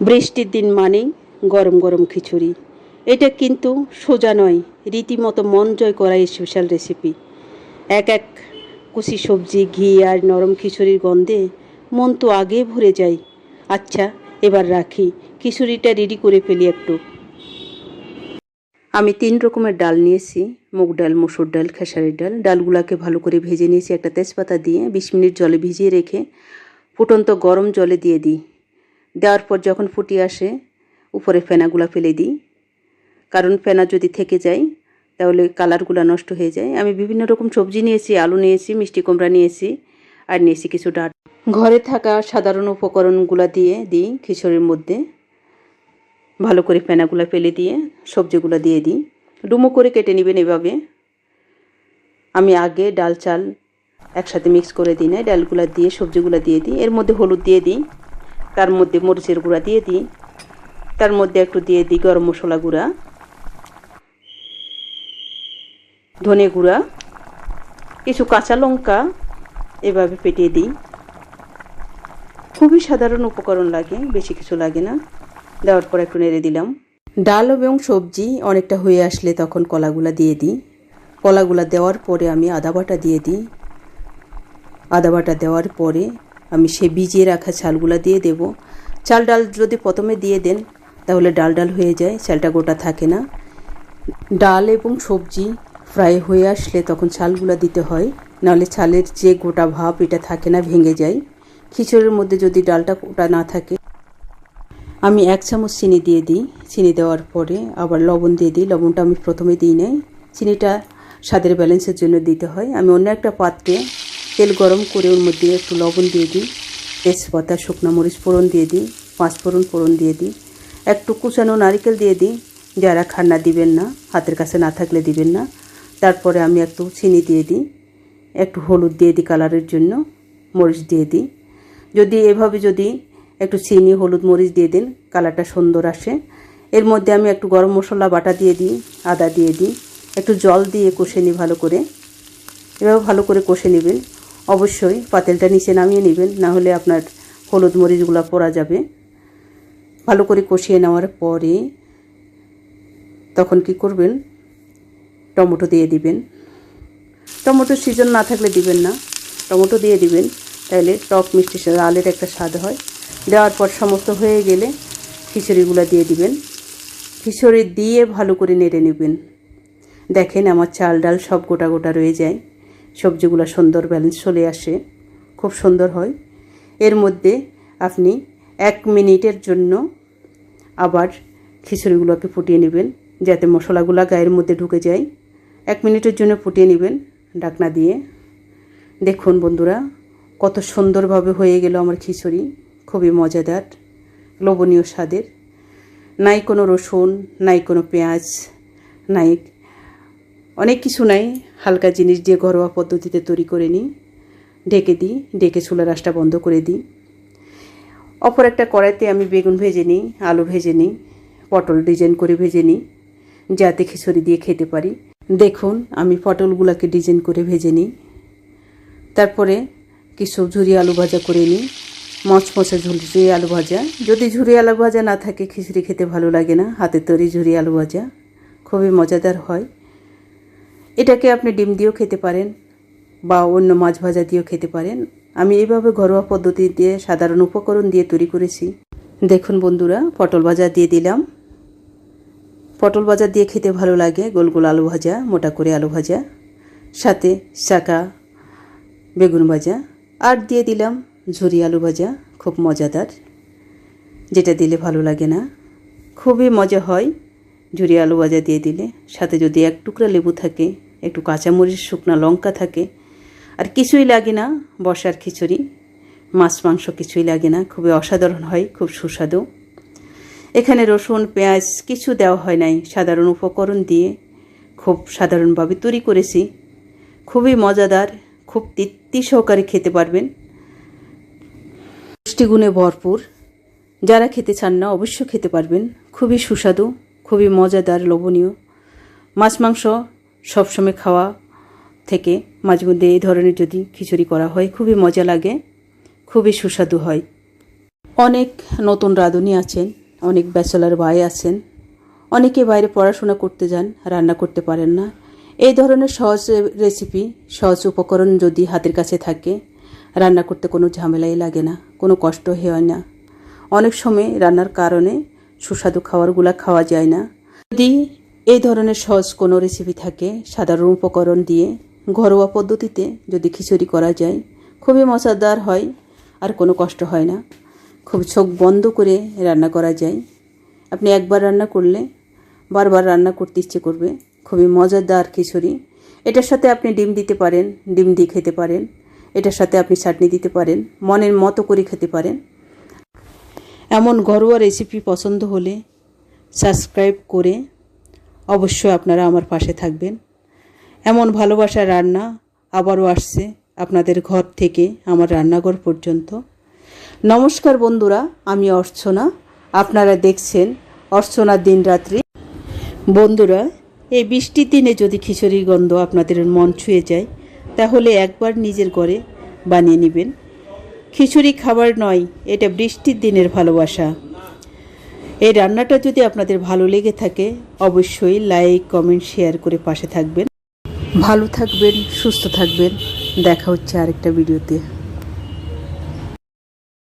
বৃষ্টির দিন মানেই গরম গরম খিচুড়ি। এটা কিন্তু সোজা নয়, রীতিমতো মন জয় করা এই স্পেশাল রেসিপি এক এক কুচি সবজি, ঘি আর নরম খিচুড়ির গন্ধে মন তো আগে ভরে যায়। আচ্ছা এবার রাখি, খিচুড়িটা রেডি করে ফেলি একটু। আমি তিন রকমের ডাল নিয়েছি, মুগ ডাল, মসুর ডাল, খেসারির ডাল। ডালগুলাকে ভালো করে ভেজে নিয়েছি একটা তেজপাতা দিয়ে। বিশ মিনিট জলে ভিজিয়ে রেখে ফুটন্ত গরম জলে দিয়ে দিই। দেওয়ার পর যখন ফুটিয়ে আসে, উপরে ফেনাগুলো ফেলে দিই। কারণ ফেনা যদি থেকে যায়, তাহলে কালারগুলো নষ্ট হয়ে যায়। আমি বিভিন্ন রকম সবজি নিয়েছি, আলু নিয়েছি, মিষ্টি কুমড়া নিয়েছি, আর নিয়েছি কিছু ডাল ঘরে থাকা সাধারণ উপকরণগুলো দিয়ে দিই খিচুড়ির মধ্যে। ভালো করে ফেনাগুলো ফেলে দিয়ে সবজিগুলো দিয়ে দিই। ডুমো করে কেটে নেবেন এভাবে। আমি আগে ডাল, চাল একসাথে মিক্স করে দিই না ডালগুলো দিয়ে, সবজিগুলো দিয়ে দিই। এর মধ্যে হলুদ দিয়ে দিই। তার মধ্যে মরিচের গুঁড়া দিয়ে দিই। তার মধ্যে একটু দিয়ে দিই গরম মশলা গুঁড়া। ধনে গুঁড়া, কিছু কাঁচা লঙ্কা এভাবে পেটিয়ে দিই। খুবই সাধারণ উপকরণ লাগে, বেশি কিছু লাগে না। দেওয়ার পর একটু নেড়ে দিলাম। ডাল এবং সবজি অনেকটা হয়ে আসলে তখন কলাগুলা দিয়ে দিই। কলাগুলা দেওয়ার পরে আমি আদা বাটা দিয়ে দিই। আদা বাটা দেওয়ার পরে আমি সে ভিজিয়ে রাখা চালগুলা দিয়ে দেব। চাল ডাল যদি প্রথমে দিয়ে দেন, তাহলে ডাল ডাল হয়ে যায়, চালটা গোটা থাকে না। ডাল এবং সবজি ফ্রাই হয়ে আসলে তখন চালগুলা দিতে হয়, নাহলে চালের যে গোটা ভাব এটা থাকে না, ভেঙে যায়। খিচুড়ির মধ্যে যদি ডালটা গোটা না থাকে, আমি এক চামচ চিনি দিয়ে দিই। চিনি দেওয়ার পরে আবার লবণ দিয়ে দিই। লবণটা আমি প্রথমে দিই নাই। চিনিটা স্বাদের ব্যালেন্সের জন্য দিতে হয়। আমি অন্য একটা পাত্রে তেল গরম করে ওর মধ্যে একটু লবণ দিয়ে দিই, তেজপাতা, শুকনো মরিচ ফোড়ন দিয়ে দিই, পাঁচ ফোড়ন ফোড়ন দিয়ে দিই, একটু কুচানো নারিকেল দিয়ে দিই, যারা খান্না দিবেন না, হাতের কাছে না থাকলে দিবেন না। তারপরে আমি একটু চিনি দিয়ে দিই, একটু হলুদ দিয়ে দিই কালারের জন্য, মরিচ দিয়ে দিই। যদি এভাবে যদি একটু চিনি, হলুদ, মরিচ দিয়ে দিন, কালারটা সুন্দর আসে। এর মধ্যে আমি একটু গরম মশলা, বাটা দিয়ে দিই, আদা দিয়ে দিই, একটু জল দিয়ে কষে নিই ভালো করে। এভাবে ভালো করে কষে নেবেন। অবশ্যই পাতেলটা নিচে নামিয়ে নেবেন, না হলে আপনার হলুদ মরিচগুলো পড়া যাবে। ভালো করে কষিয়ে নেওয়ার পরে তখন কি করবেন? টমেটো দিয়ে দিবেন। টমেটোর সিজন না থাকলে দিবেন না। টমেটো দিয়ে দিবেন তাহলে টক মিষ্টি আলের একটা স্বাদ হয়। দেওয়ার পর সমস্ত হয়ে গেলে খিচুড়িগুলো দিয়ে দিবেন। খিচুড়ি দিয়ে ভালো করে নেড়ে নেবেন। দেখেন আমার চাল ডাল সব গোটা গোটা রয়ে যায়। সবজিগুলো সুন্দর ব্যালেন্স চলে আসে। খুব সুন্দর হয়। এর মধ্যে আপনি এক মিনিটের জন্য আবার খিচুড়িগুলোকে ফুটিয়ে নেবেন, যাতে মশলাগুলো গায়ের মধ্যে ঢুকে যায়। এক মিনিটের জন্য ফুটিয়ে নেবেন ডাকনা দিয়ে। দেখুন বন্ধুরা, কত সুন্দরভাবে হয়ে গেল আমার খিচুড়ি। খুবই মজাদার, লোভনীয় স্বাদের। নাই কোনো রসুন, নাই কোনো পেঁয়াজ, নাই অনেক কিছু নাই, হালকা জিনিস দিয়ে ঘরোয়া পদ্ধতিতে তৈরি করে নিই। ঢেকে দিই, ঢেকে চুলা রাসটা বন্ধ করে দিই। অপর একটা কড়াইতে আমি বেগুন ভেজে নিই, আলু ভেজে নিই, পটল ডিজাইন করে ভেজে নিই, যাতে খিচুড়ি দিয়ে খেতে পারি। দেখুন, আমি পটলগুলোকে ডিজাইন করে ভেজে নিই। তারপরে কিছু ঝুরি আলু ভাজা করে নিই। মচমচে ঝুরি আলু ভাজা। যদি ঝুরি আলু ভাজা না থাকে, খিচুড়ি খেতে ভালো লাগে না। হাতে তৈরি ঝুরি আলু ভাজা খুবই মজাদার হয়। এটাকে আপনি ডিম দিয়েও খেতে পারেন বা অন্য মাছ ভাজা দিয়েও খেতে পারেন। আমি এইভাবে ঘরোয়া পদ্ধতি দিয়ে সাধারণ উপকরণ দিয়ে তৈরি করেছি। দেখুন বন্ধুরা, পটল ভাজা দিয়ে দিলাম। পটল ভাজা দিয়ে খেতে ভালো লাগে, গোল গোল আলু ভাজা, মোটা করে আলু ভাজা, সাথে চাকা, বেগুন ভাজা, আর দিয়ে দিলাম ঝুরি আলু ভাজা, খুব মজাদার, যেটা দিলে ভালো লাগে না। খুবই মজা হয়। ঝুরি আলু ভাজা দিয়ে দিলে। সাথে যদি এক টুকরা লেবু থাকে, একটু কাঁচামরিচ, শুকনা লঙ্কা থাকে, আর কিছুই লাগে না বর্ষার খিচুড়ি। মাছ, মাংস কিছুই লাগে না, খুবই অসাধারণ হয়, খুব সুস্বাদু। এখানে রসুন, পেঁয়াজ কিছু দেওয়া হয় নাই, সাধারণ উপকরণ দিয়ে খুব সাধারণভাবে তৈরি করেছি। খুবই মজাদার, খুব তৃপ্তি সহকারে খেতে পারবেন। পুষ্টিগুণে ভরপুর। যারা খেতে চান না অবশ্য খেতে পারবেন। খুবই সুস্বাদু। খুবই মজাদার, লোভনীয়। মাছ, মাংস সবসময় খাওয়া থেকে মাঝে মধ্যে এই ধরনের যদি খিচুড়ি করা হয়, খুবই মজা লাগে, খুবই সুস্বাদু হয়। অনেক নতুন রাঁধুনি আছেন, অনেক ব্যাচেলার ভাই আছেন, অনেকে বাইরে পড়াশোনা করতে যান, রান্না করতে পারেন না। এই ধরনের সহজ রেসিপি সহজ উপকরণ যদি হাতের কাছে থাকে, রান্না করতে কোনো ঝামেলাই লাগে না, কোনো কষ্ট হয় না। অনেক সময় রান্নার কারণে সুস্বাদু খাবারগুলা খাওয়া যায় না। যদি এই ধরনের সহজ কোনো রেসিপি থাকে, সাধারণ উপকরণ দিয়ে, ঘরোয়া পদ্ধতিতে যদি খিচুড়ি করা যায়, খুবই মজাদার হয় আর কোনো কষ্ট হয় না। খুব চোখ বন্ধ করে রান্না করা যায়। আপনি একবার রান্না করলে, বারবার রান্না করতে ইচ্ছে করবে। খুবই মজাদার খিচুড়ি। এটার সাথে আপনি ডিম দিতে পারেন, ডিম দিয়ে খেতে পারেন। এটার সাথে আপনি চাটনি দিতে পারেন, মনের মতো করে খেতে পারেন। এমন ঘরোয়া রেসিপি পছন্দ হলে সাবস্ক্রাইব করে অবশ্যই আপনারা আমার পাশে থাকবেন। এমন ভালোবাসার রান্না আবারও আসছে আপনাদের ঘর থেকে আমার রান্নাঘর পর্যন্ত। নমস্কার বন্ধুরা, আমি অর্চনা। আপনারা দেখছেন অর্চনার দিন রাত্রি বন্ধুরা, এই বৃষ্টির দিনে যদি খিচুড়ির গন্ধ আপনাদের মন ছুঁয়ে যায়, তাহলে একবার নিজের ঘরে বানিয়ে নেবেন। খিচুড়ি খাবার নয়, এটা বৃষ্টির দিনের ভালোবাসা। এই রান্নাটা যদি আপনাদের ভালো লেগে থাকে, অবশ্যই লাইক, কমেন্ট, শেয়ার করে পাশে থাকবেন। ভালো থাকবেন, সুস্থ থাকবেন। দেখা হচ্ছে আরেকটা ভিডিওতে।